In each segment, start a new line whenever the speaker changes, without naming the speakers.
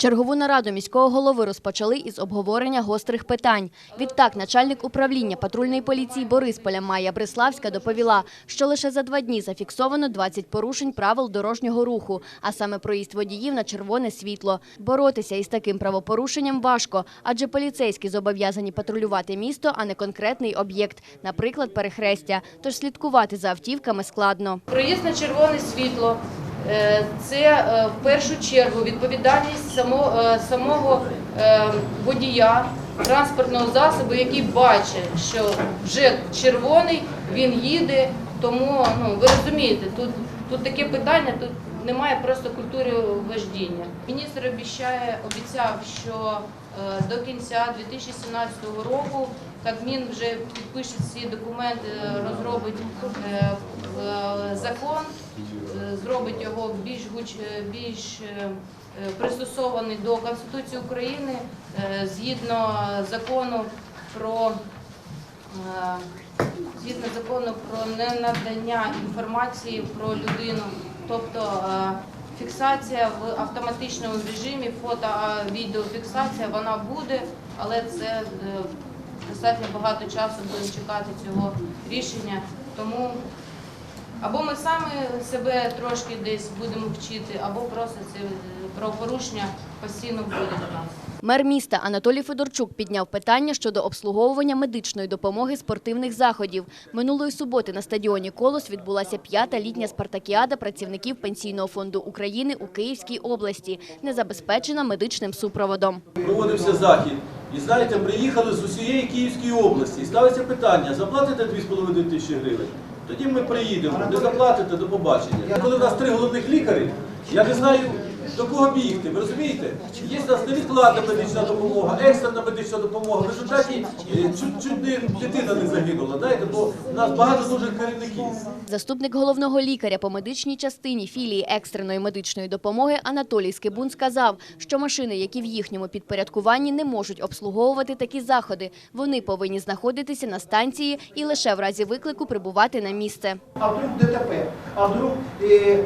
Чергову нараду міського голови розпочали із обговорення гострих питань. Відтак, начальник управління патрульної поліції Борисполя Майя Бриславська доповіла, що лише за два дні зафіксовано 20 порушень правил дорожнього руху, а саме проїзд водіїв на червоне світло. Боротися із таким правопорушенням важко, адже поліцейські зобов'язані патрулювати місто, а не конкретний об'єкт, наприклад, перехрестя. Тож слідкувати за автівками складно.
Проїзд на червоне світло це е, в першу чергу відповідальність е, самого е, водія транспортного засобу, який бачить, що вже червоний, він їде. Тому ну ви розумієте, тут, тут таке питання, тут немає просто культури вождіння. Міністр обіцяє, обіцяв, що е, до кінця 2017 року Кабмін вже підпише всі документи, розробить е, е, закон, е, зробить його більш гуч, е, більш е, е, пристосований до Конституції України е, згідно закону про е, згідно закону про ненадання інформації про людину, тобто е, фіксація в автоматичному режимі, фото, відеофіксація вона буде, але це е, достатньо багато часу будемо чекати цього рішення. Тому або ми самі себе трошки десь будемо вчити, або просто це е, правопорушення постійно буде до нас.
Мер міста Анатолій Федорчук підняв питання щодо обслуговування медичної допомоги спортивних заходів. Минулої суботи на стадіоні Колос відбулася п'ята літня спартакіада працівників Пенсійного фонду України у Київській області, не забезпечена медичним супроводом.
проводився захід. І знаєте, приїхали з усієї Київської області. І ставиться питання, заплатите 2,5 тисячі гривень? Тоді ми приїдемо, не заплатите, до побачення. Коли в нас три головних лікарі, я не знаю, до кого бігти, ви розумієте? Є в нас невідкладна медична допомога, екстрена медична допомога. В результаті е, чуть, чуть не дитина не загинула, знаєте, бо в нас багато дуже керівників.
Заступник головного лікаря по медичній частині філії екстреної медичної допомоги Анатолій Скибун сказав, що машини, які в їхньому підпорядкуванні не можуть обслуговувати такі заходи, вони повинні знаходитися на станції і лише в разі виклику прибувати на місце.
а вдруг ДТП, а вдруг е,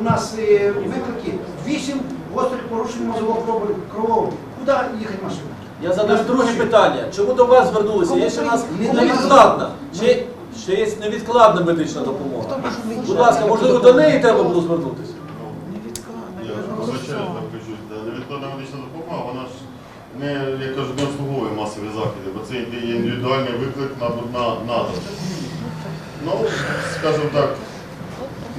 у нас е, виклики 8 гострих порушень мозового кровообігу. Куди їхати машина?
Я задаю друге питання. Чому до вас звернулися? Є ще в нас невідкладна. Ще, ще є невідкладна медична допомога. Будь ласка, можливо, до неї треба було звернутися?
Я вибачаю, так кажу, невідкладна медична допомога, вона ж не, як кажуть, не обслуговує масові заходи, бо це є індивідуальний виклик на, на, на. Ну, скажімо так,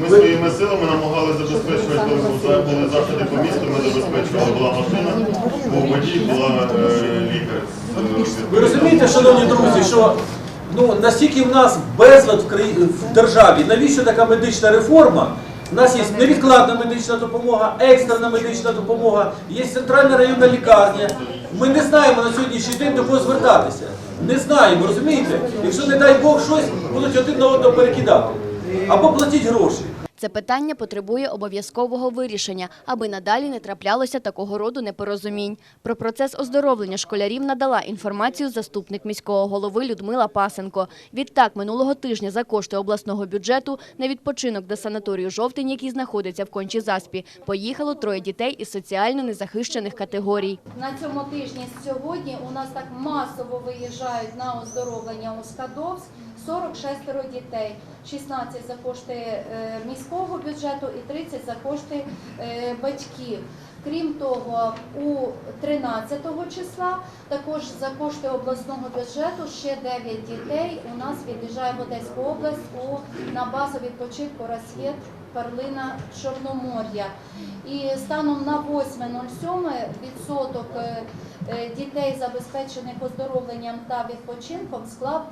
ми своїми силами намагалися забезпечувати, коли були- були заходи по місту, ми забезпечували, була машина, був водій, була е, лікар. е,
Ви розумієте, шановні друзі, що ну, настільки в нас безлад в, краї- в державі, навіщо така медична реформа? У нас є невідкладна медична допомога, екстрена медична допомога, є центральна районна лікарня. Ми не знаємо на сьогоднішній день до кого звертатися. Не знаємо, розумієте? Якщо не дай Бог щось, будуть один на одного перекидати. Або платіть гроші.
Це питання потребує обов'язкового вирішення, аби надалі не траплялося такого роду непорозумінь. Про процес оздоровлення школярів надала інформацію заступник міського голови Людмила Пасенко. Відтак, минулого тижня за кошти обласного бюджету на відпочинок до санаторію «Жовтень», який знаходиться в Кончі-Заспі, поїхало троє дітей із соціально незахищених категорій.
На цьому тижні сьогодні у нас так масово виїжджають на оздоровлення у Скадовськ 46 дітей, 16 за кошти е, міського бюджету і 30 за кошти е, батьків. Крім того, у 13 числа також за кошти обласного бюджету ще 9 дітей у нас від'їжджає в Одеську область у, на базу відпочинку «Розсвіт» Перлина Чорномор'я. І станом на 8.07 відсоток е, дітей, забезпечених оздоровленням та відпочинком, склав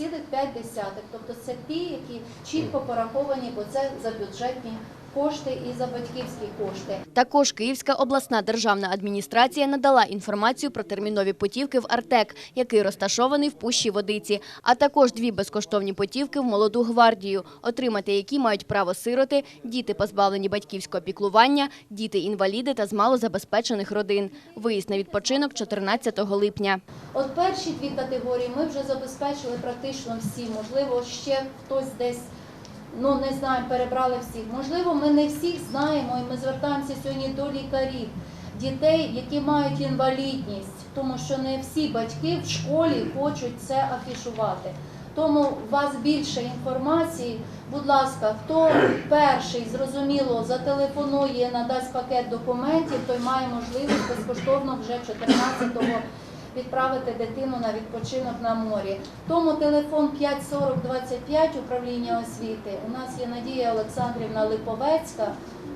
22,5. Тобто це ті, які чітко пораховані, бо це за бюджетні кошти і за батьківські кошти.
Також Київська обласна державна адміністрація надала інформацію про термінові путівки в Артек, який розташований в Пущі Водиці, а також дві безкоштовні путівки в Молоду гвардію, отримати які мають право сироти, діти позбавлені батьківського піклування, діти-інваліди та з малозабезпечених родин. Виїзд на відпочинок 14 липня.
От перші дві категорії ми вже забезпечили практично всі. Можливо, ще хтось десь. Ну не знаю, перебрали всіх. Можливо, ми не всіх знаємо, і ми звертаємося сьогодні до лікарів, дітей, які мають інвалідність, тому що не всі батьки в школі хочуть це афішувати. Тому у вас більше інформації. Будь ласка, хто перший зрозуміло зателефонує, надасть пакет документів, той має можливість безкоштовно вже 14-го відправити дитину на відпочинок на морі. Тому телефон 54025 управління освіти. У нас є Надія Олександрівна Липовецька.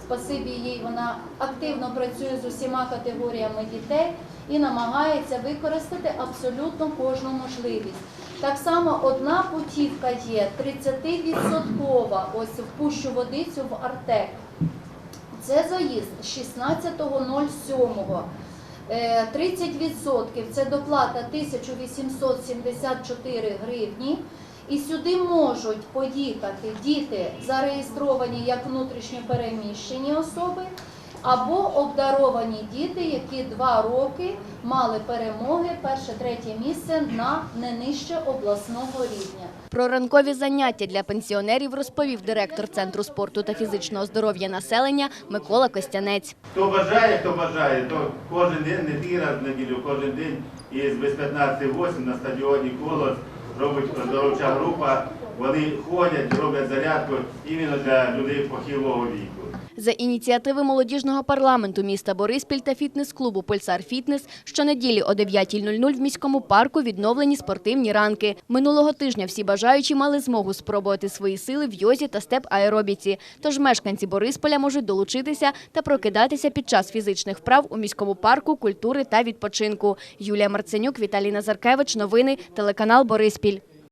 Спасибі їй, вона активно працює з усіма категоріями дітей і намагається використати абсолютно кожну можливість. Так само одна путівка є 30% ось в пущу водицю в Артек. Це заїзд 16.07. Е, 30% це доплата 1874 гривні. І сюди можуть поїхати діти, зареєстровані як внутрішньо переміщені особи, або обдаровані діти, які два роки мали перемоги перше-третє місце на не нижче обласного рівня.
Про ранкові заняття для пенсіонерів розповів директор Центру спорту та фізичного здоров'я населення Микола Костянець.
Хто бажає, хто бажає, то кожен день, не тільки раз в неділю, кожен день із без 15.08 на стадіоні Колос робить оздоровча група. Вони ходять, роблять зарядку іменно для людей похилого віку.
За ініціативи молодіжного парламенту міста Бориспіль та фітнес-клубу Пульсар Фітнес щонеділі о 9.00 в міському парку відновлені спортивні ранки. Минулого тижня всі бажаючі мали змогу спробувати свої сили в йозі та степ-аеробіці. Тож мешканці Борисполя можуть долучитися та прокидатися під час фізичних вправ у міському парку культури та відпочинку. Юлія Марценюк, Віталій Назаркевич. Новини. Телеканал Бориспіль.